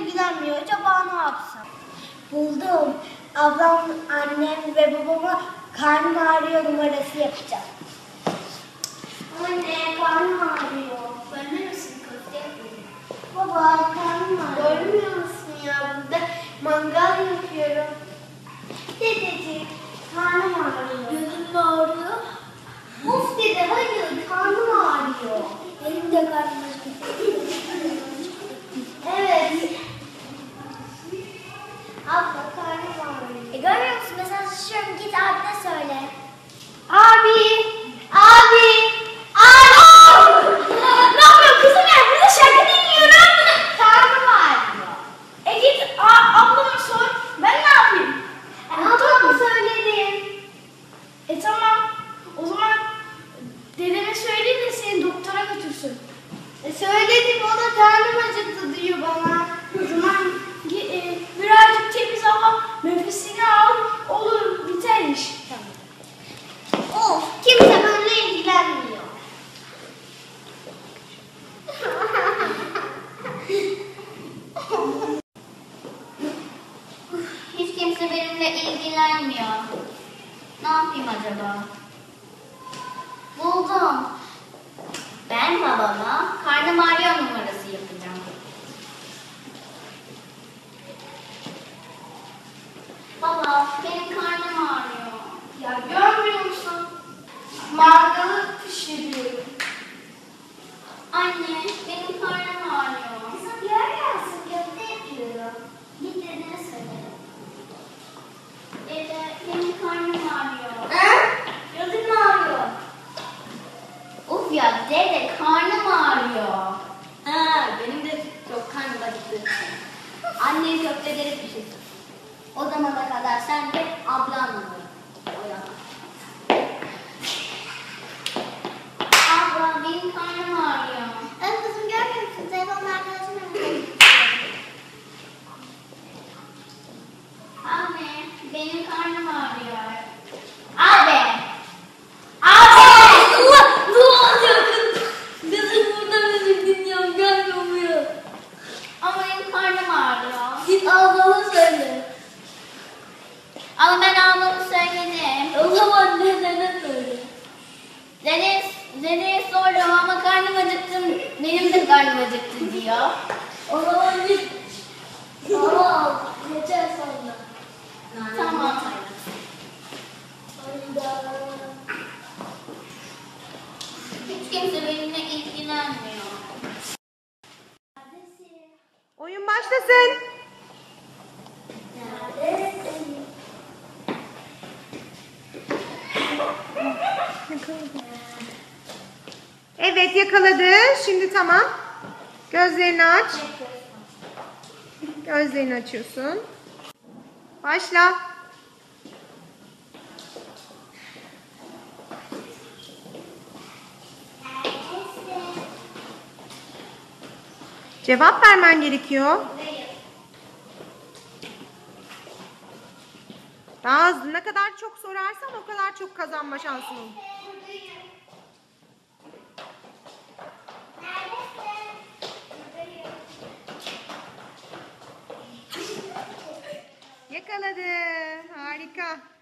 ilgilenmiyor. Acaba ne yapsam? Buldum. Ablam, annem ve babama karnım ağrıyor numarası yapacağım. Anne karnım ağrıyor. Bölme misin köfte yapayım? Baba karnım ağrıyor. Görmüyor musun ya burada mangal yapıyorum. Dedeciğim karnım ağrıyor. Gözün mü ağrıyor? Of dede hayır karnım ağrıyor. Benim de karnım acıktı. evet. Abla karnım ağrıyor. E görmüyor musun? Mesela şişiyorum git abine söyle. Abi! Abi! Abi! ne yapıyorsun kızım ya? Burada şarkı dinliyorum. Karnım ağrıyor. E git a- ablama sor. Ben ne yapayım? E, ablama söyledim. E tamam. O zaman dedeme söyleyeyim de seni doktora götürsün. E söyledim o da karnım acıktı diyor bana. O zaman e, birazcık temiz hava nefesini al olur biter iş. Tamam. Of kimse benimle ilgilenmiyor. Hiç kimse benimle ilgilenmiyor. Ne yapayım acaba? Buldum. Ben babama karnım ağrıyor numarası yapacağım. Baba, benim karnım ağrıyor. Ya görmüyor musun? Mangalı pişiriyorum. Anne, benim karnım ağrıyor. Kızım görmüyor musun? Köfte yapıyorum. Git dedene söyle. Dede, benim karnım ağrıyor. Ha? Gözün mü ağrıyor? Of ya dede, karnım ağrıyor. Ha, benim de çok karnım acıktı. Annem köfteleri pişirsin. O zamana kadar sen de ablanla oyalan. Abla benim karnım ağrıyor. Evet kızım görmüyor musun? Telefonla arkadaşımla Anne benim karnım ağrıyor. Abi! Abi! Allah! Ne oluyor kız? Kızım burada müzik dinliyorum görmüyor. Ama benim karnım ağrıyor. Git ablama söyle. Ama ben ablamı söyledim. O zaman dedene söyle. Deniz soruyorum ama karnım acıktı. Benim de karnım acıktı diyor. O zaman git. Tamam. Geçer sonra. Tamam. Hiç kimse benimle ilgilenmiyor. Oyun başlasın. Neredesin? Evet yakaladı. Şimdi tamam. Gözlerini aç. Gözlerini açıyorsun. Başla. Cevap vermen gerekiyor. Daha hızlı. Ne kadar çok sorarsan o kadar çok kazanma şansın olur. Yakaladı. Harika.